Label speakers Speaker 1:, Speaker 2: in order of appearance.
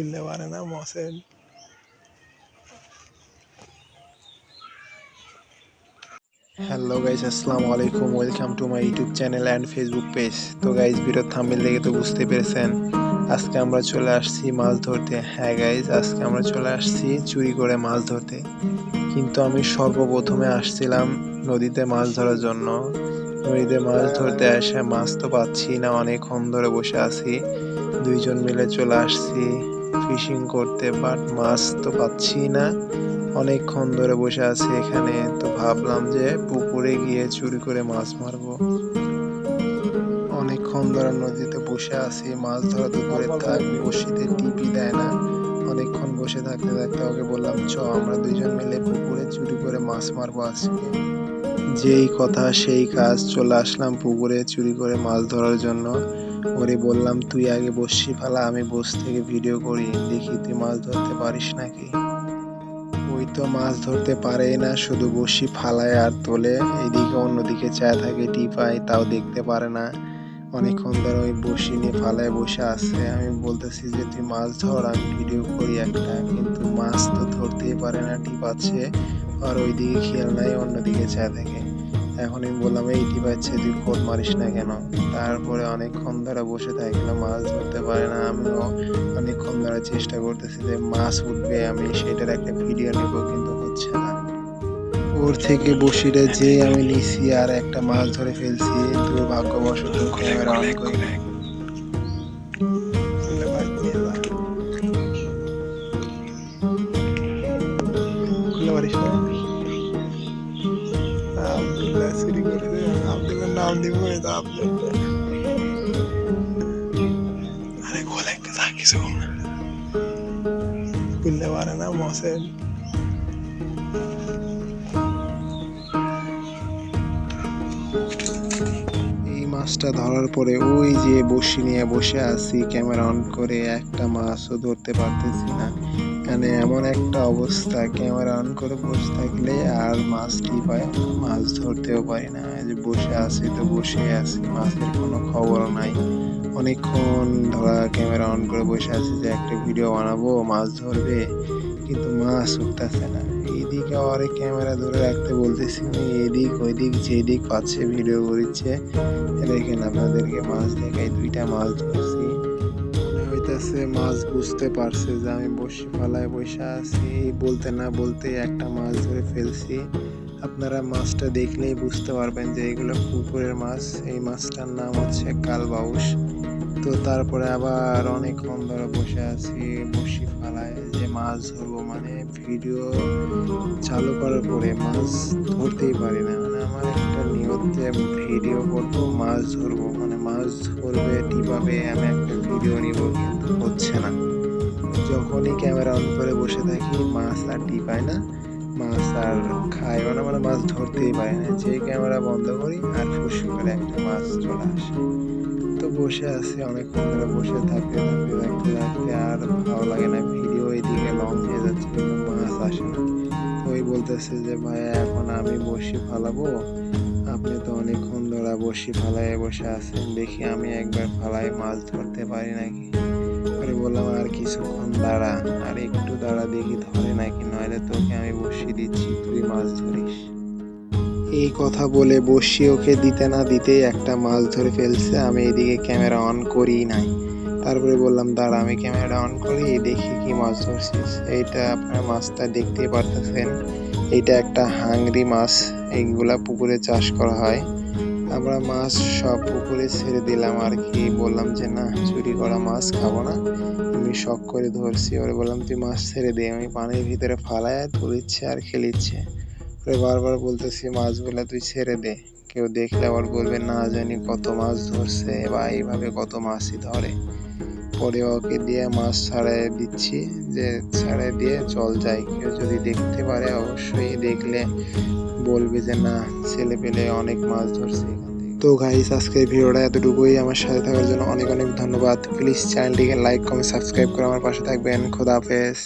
Speaker 1: খুলতে পারে না মশাই হ্যালো গাইজ আসসালামু আলাইকুম welcome to my YouTube channel and Facebook page তো গাইজ ভিডিওর থামিল দেখে তো বুঝতে পেরেছেন। আজকে আমরা চলে আসছি মাছ ধরতে। হ্যাঁ গাইজ আজকে আমরা চলে আসছি চুরি করে মাছ ধরতে। কিন্তু আমি সর্বপ্রথমে আসছিলাম নদীতে মাছ ধরার জন্য। নদীতে মাছ ধরতে এসে মাছ তো পাচ্ছি না, অনেকক্ষণ ধরে বসে আছি। দুইজন মিলে চলে আসছি। ফিশিং করতে বাট মাছ তো পাচ্ছি না। অনেকক্ষণ ধরে বসে আছি এখানে, তো ভাবলাম যে পুকুরে গিয়ে চুরি করে মাছ মারবো। অনেকক্ষণ ধরে নদীতে বসে আছি, মাছ ধরা তো দূরে থাক, বসিতে টিপি দেয় না। অনেকক্ষণ বসে থাকতে থাকতে ওকে বললাম, চ, আমরা দুজন মিলে পুকুরে চুরি করে মাছ মারবো আজকে। যেই কথা, সেই কাজ চলে আসলাম পুকুরে চুরি করে মাছ ধরার জন্য। ওরে বললাম, তুই আগে বসি ফেলা আমি বস থেকে ভিডিও করি, দেখি তুই মাছ ধরতে পারিস নাকি? ওই তো মাছ ধরতে পারে না, শুধু বসি ফালায় আর তোলে। এদিকে অন্যদিকে চায় থাকে টিপায় তাও দেখতে পারে না। অনেকক্ষণ ধরে ওই বসি নিয়ে ফালায় বসে আছে। আমি বলতেছি যে, তুই মাছ ধর, আমি ভিডিও করি একটা, কিন্তু মাছ তো ধরতেই পারে না টিপাচ্ছে আর ওইদিকে খেয়াল নাই, অন্যদিকে চায় থাকে। এখন আমি বললাম এই টিপাচ্ছে তুই খোদ মারিস না কেন? তারপরে অনেকক্ষণ ধরে বসে থাকলাম মাছ ধরতে পারে না আমিও অনেকক্ষণ ধরে চেষ্টা করতেছি যে মাছ উঠবে আমি সেটার একটা ভিডিও নেব কিন্তু হচ্ছে না। ওর থেকে বসিরে যে আমি নিছি আর একটা মাছ ধরে ফেলছি দুর্ভাগ্যবশত ক্যামেরা করে খুলে পারিস না? মশাই এই মাছটা ধরার পরে ওই যে বসি নিয়ে বসে আছি, ক্যামেরা অন করে একটা মাছও ধরতে পারতেছি না। এখানে এমন একটা অবস্থা ক্যামেরা অন করে বসে থাকলে আর মাছ কি পায়? মাছ ধরতেও পারি না। যে বসে আছি তো বসে আছি, মাছের কোনো খবর নাই। অনেকক্ষণ ধরা ক্যামেরা অন করে বসে আছি যে একটা ভিডিও বানাবো, মাছ ধরবে, কিন্তু মাছ উঠতেছে না। এইদিকে আরে ক্যামেরা ধরে রাখতে বলতেছি আমি, এদিক ওইদিক যেদিক পাচ্ছে ভিডিও করছে দেখেন আপনাদেরকে মাছ দেখাই, দুইটা মাছ ধরছি। হইতেছে মাছ বুঝতে পারছে যে আমি বসে ফালায় বসে আছি। বলতে না বলতে একটা মাছ ধরে ফেলছি। আপনারা মাছটা দেখলেই বুঝতে পারবেন যে এগুলো পুকুরের মাছ। এই মাছটার নাম হচ্ছে কালবাউস তো তারপরে আবার অনেকক্ষণ ধরে বসে আছি বসি ফালায় যে মাছ ধরবো মানে ভিডিও চালু করার পরে মাছ ধরতেই পারি না। মানে আমার যে ভিডিও করব, মাছ ধরবো মানে মাছ ধরবে টিপাবে আমি একটা ভিডিও নিব কিন্তু হচ্ছে না। যখনই ক্যামেরা অন করে বসে থাকি, মাছ আর টিপায় না, মাছ আর খায়ও না মানে মাছ ধরতেই পারে না। যে ক্যামেরা বন্ধ করি আর ফুসু করে একটা মাছ চলে আসে। তো বসে আছি, অনেকক্ষণ ধরে বসে থাকতে থাকতে থাকতে থাকতে আর ভালো লাগে না। ভিডিও এইদিকে লং হয়ে যাচ্ছে, কিন্তু মাছ আসে না। ওই বলতেছে যে ভাই এখন আমি বসি ফালাবো আপনি তো অনেকক্ষণ ধরে বসি ফালায় বসে আছেন। দেখি আমি একবার ফালাই মাছ ধরতে পারি নাকি? পরে বললাম, আর কিছুক্ষণ দাঁড়া, আর একটু দাঁড়া দেখি ধরে নাকি? নইলে তোকে আমি বসিয়ে দিচ্ছি, তুই মাছ ধরিস। এই কথা বলে বসি ওকে দিতে না দিতেই একটা মাছ ধরে ফেলছে। আমি এদিকে ক্যামেরা অন করি নাই। তারপরে বললাম, দাঁড়া, আমি ক্যামেরা অন করি, দেখি কি মাছ ধরছিস। এইটা আপনারা মাছটা দেখতেই পারতেছেন। এইটা একটা হাংরি মাছ, এইগুলা পুকুরে চাষ করা হয়। আমরা মাছ সব পুকুরে ছেড়ে দিলাম আর কি। বললাম যে, না, চুরি করা মাছ খাব না। আমি শখ করে ধরছি। ওরে বললাম, তুই মাছ ছেড়ে দে, আমি পানির ভিতরে ফালায় তুলিচ্ছে আর খেলিচ্ছে। ওরে বারবার বলতেছি, মাছগুলা তুই ছেড়ে দে। কেউ দেখলে আবার বলবে, না, জানি কত মাছ ধরছে, বা এইভাবে কত মাছই ধরে। পরে ওকে দিয়ে মাছ ছাড়াই দিচ্ছি, যে ছাড়াই দিয়ে চল যায় কেউ যদি দেখতে পারে, অবশ্যই দেখলে বলবে যে, না ছেলে পেলে অনেক মাছ ধরছে তো গাইস আজকের ভিডিওটা এতটুকুই। আমার সাথে থাকার জন্য অনেক অনেক ধন্যবাদ। প্লিজ চ্যানেলটিকে লাইক কমেন্ট সাবস্ক্রাইব করে আমার পাশে থাকবেন। খোদা হাফেজ।